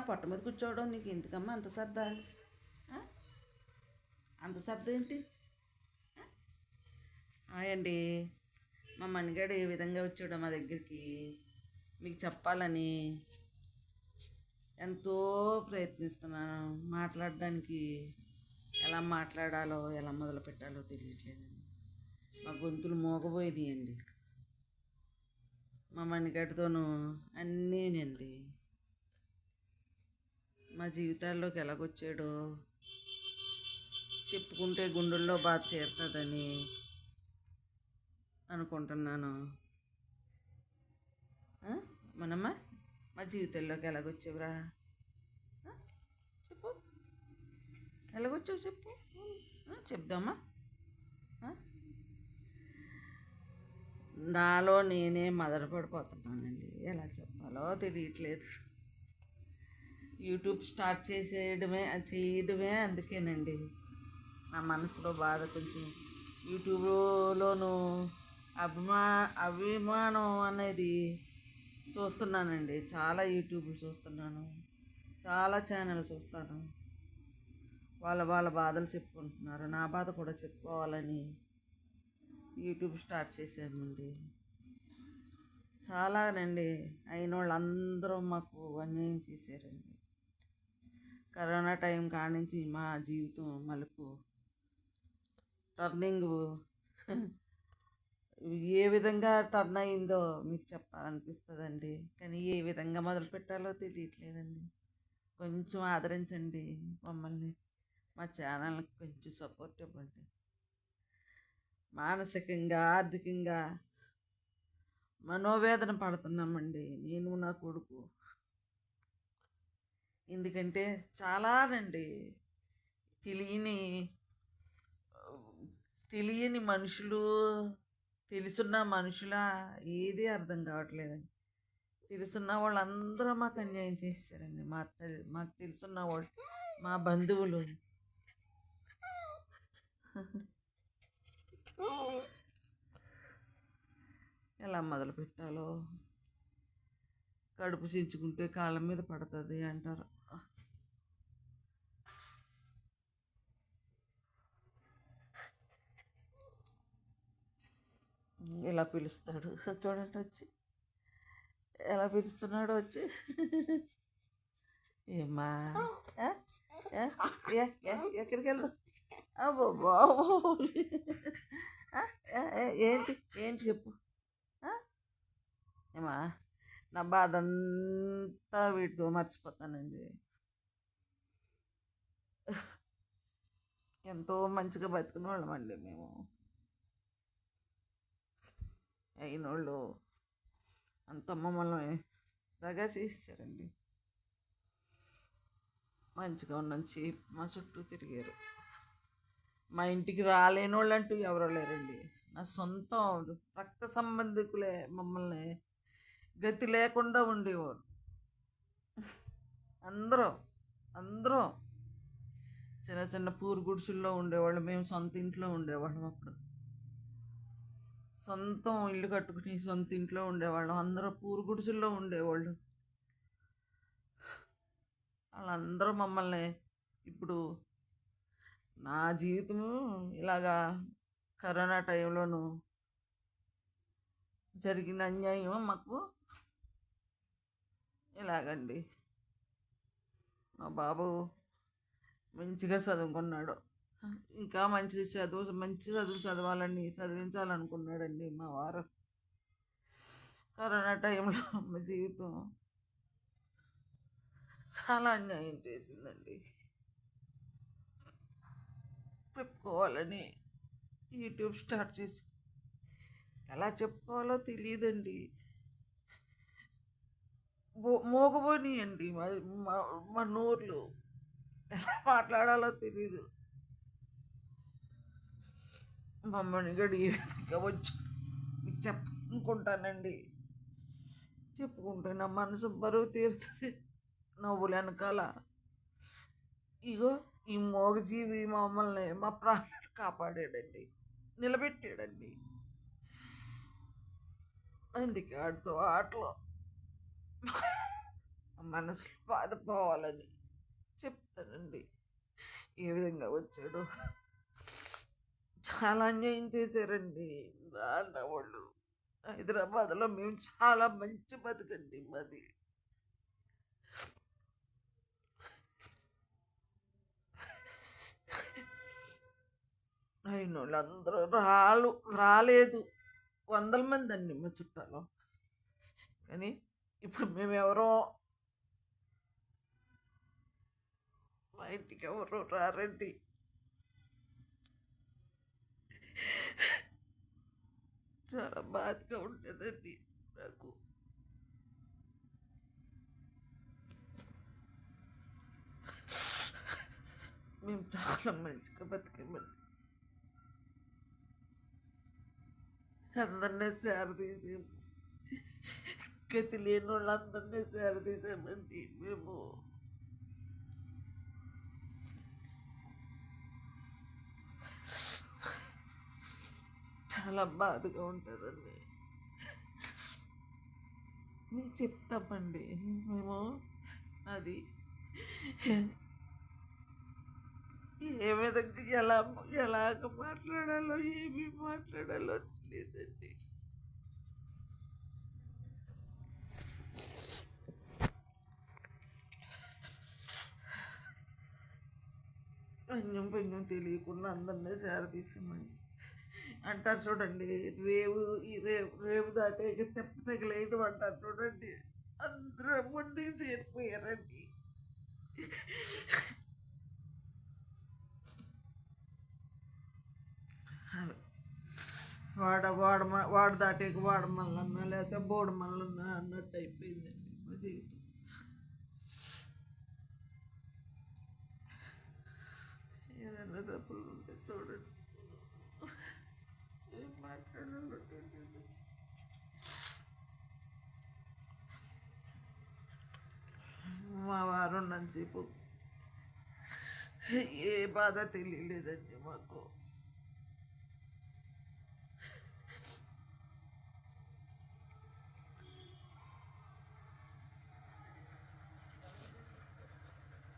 నా పొట్ట మీద కూర్చోవడం నీకు ఎందుకమ్మా అంత సర్దా అంత సర్దా ఏంటి? హాయ్ అండి మా మణిగాడు ఏ విధంగా వచ్చాడో మా దగ్గరికి మీకు చెప్పాలని ఎంతో ప్రయత్నిస్తున్నాను. మాట్లాడడానికి ఎలా మాట్లాడాలో ఎలా మొదలు పెట్టాలో తెలియట్లేదండి మా గొంతులు మోగబోయినాయండి. మా మణిగడ్డతోనూ అన్నీనండి. మా జీవితాల్లోకి ఎలాగొచ్చాడో. చెప్పుకుంటే గుండెల్లో బాధ తీరుతుందని అనుకుంటున్నాను. మనమ్మ మా జీవితంలోకి ఎలాగొచ్చావురా? చెప్పు. ఎలాగొచ్చావు చెప్పు. చెప్దామా? నాలో నేనే మదన పడిపోతున్నానండి ఎలా చెప్పాలో తెలియట్లేదు. యూట్యూబ్ స్టార్ట్ చేసేయడమే చేయడమే అందుకేనండి. నా మనసులో బాధ కొంచెం. యూట్యూబ్లోను అభిమా అభిమానం అనేది చూస్తున్నానండి. చాలా యూట్యూబ్లు చూస్తున్నాను. చాలా ఛానల్ చూస్తాను. వాళ్ళ వాళ్ళ బాధలు చెప్పుకుంటున్నారు. నా బాధ కూడా చెప్పుకోవాలని యూట్యూబ్ స్టార్ట్ చేసామండి చాలానండి. అయిన వాళ్ళందరూ మాకు అన్యాయం చేశారండి. కరోనా టైం కానించి మా జీవితం మలుపు టర్నింగ్. ఏ విధంగా టర్న్ అయిందో మీకు చెప్పాలనిపిస్తుందండి. కానీ ఏ విధంగా మొదలు పెట్టాలో తెలియట్లేదండి. కొంచెం ఆదరించండి మమ్మల్ని. మా ఛానల్కి కొంచెం సపోర్ట్ ఇవ్వండి. మానసికంగా ఆర్థికంగా మనోవేదన పడుతున్నామండి. నేను నా కొడుకు. ఎందుకంటే చాలానండి. తెలియని తెలియని మనుషులు తెలుసున్న మనుషుల ఏది అర్థం కావట్లేదండి. తెలుసున్న వాళ్ళందరూ మాకు అన్యాయం చేశారండి మా మాకు తెలుసున్న వాళ్ళు మా బంధువులు. ఎలా మొదలు పెట్టాలో కడుపు చించుకుంటే కాళ్ళ మీద పడుతుంది అంటారు. ఇలా పిలుస్తాడు? చూడండి వచ్చి. ఎలా పిలుస్తున్నాడు వచ్చి. ఏమ్మా? ఏ? ఎక్కడికి వెళ్దాం? అబ్బో బాబో ఏ? ఏంటి? ఏంటి చెప్పు. ఏమా నా బాధ అంతా వీటితో మర్చిపోతానండి. ఎంతో మంచిగా బతికిన వాళ్ళమండి మేము. అయినోళ్ళు అంత మమ్మల్ని దగా చేస్తారండి మంచిగా ఉన్నంచి మా చుట్టూ తిరిగారు. మా ఇంటికి రాలేని వాళ్ళు అంటూ ఎవరో లేరండి. నా సొంతం రక్త సంబంధికులే మమ్మల్ని గతి లేకుండా ఉండేవారు. అందరూ అందరూ చిన్న చిన్న పూరు గుడిసుల్లో ఉండేవాళ్ళు. మేము సొంత ఇంట్లో ఉండేవాళ్ళం అప్పుడు. సొంతం ఇల్లు కట్టుకుని సొంత ఇంట్లో ఉండేవాళ్ళం. అందరూ పూరు గుడిసెల్లో ఉండేవాళ్ళు. వాళ్ళందరూ మమ్మల్ని ఇప్పుడు నా జీవితము ఇలాగా కరోనా టైంలోనూ జరిగిన అన్యాయం మాకు? ఇలాగండి మా బాబు మంచిగా చదువుకున్నాడు. ఇంకా మంచి చదువు మంచి చదువు చదవాలని చదివించాలనుకున్నాడండి మా వారు. కరోనా టైంలో మా జీవితం చాలా అన్యాయం చేసిందండి. చెప్పుకోవాలని యూట్యూబ్ స్టార్ట్ చేసి ఎలా చెప్పుకోవాలో తెలియదండి. మోగబోనియండి మా మా- మా నోర్లు. ఎలా మాట్లాడాలో తెలియదు మమ్మల్ని గడి వచ్చి మీకు చెప్పుకుంటానండి. చెప్పుకుంటే నా మనసు బరువు తీరుతుంది. నవ్వులు వెనకాల. ఇగో ఈ మోగజీవి మమ్మల్ని మా ప్రాణాలు కాపాడాడండి. నిలబెట్టాడండి. అందుకే ఆడుతూ ఆటలో మనసులో బాధపోవాలని చెప్తానండి. ఏ విధంగా వచ్చాడు చాలా అన్యాయం చేశారండి. నాన్న వాళ్ళు హైదరాబాద్లో మేము చాలా మంచి బతుకండి మాది. అయిన వాళ్ళందరూ రాలు రాలేదు. వందల మంది అండి మా చుట్టాలు. కానీ ఇప్పుడు మేము ఎవరో మా ఇంటికి ఎవరు రారండి. చాలా బాధగా ఉంటుందండి నాకు మేము చాలా మంచిగా బతికామండి అందరినీ సేరదీసి గతి లేని వాళ్ళందరినీ సేరదీసామండి మేము చాలా బాధగా ఉంటుందండి. మీకు చెప్తామండి. మేము అది ఏ విధంగా ఎలా ఎలాగ మాట్లాడాలో ఏమి మాట్లాడాలో తెలియదండి. పన్యం పన్యం తెలియకుండా అందరినీ సేరదీసామండి అంటారు చూడండి. రేవు ఈ రేవు రేవు దాటే తెప్ప తగిలేయడం అంటారు చూడండి. అందరూ ముందుకు చేరిపోయారండి వాడ వాడ వాడు దాటేక వాడ మల్లన్నా లేకపోతే బోడ మళ్ళన్నా అన్నట్టు అయిపోయిందండి మా జీవితం. ఏదైనా తప్పులు ఉంటే చూడండి. మా వారు ఉన్నంతసేపు ఏ బాధ తెలియలేదండి మాకు.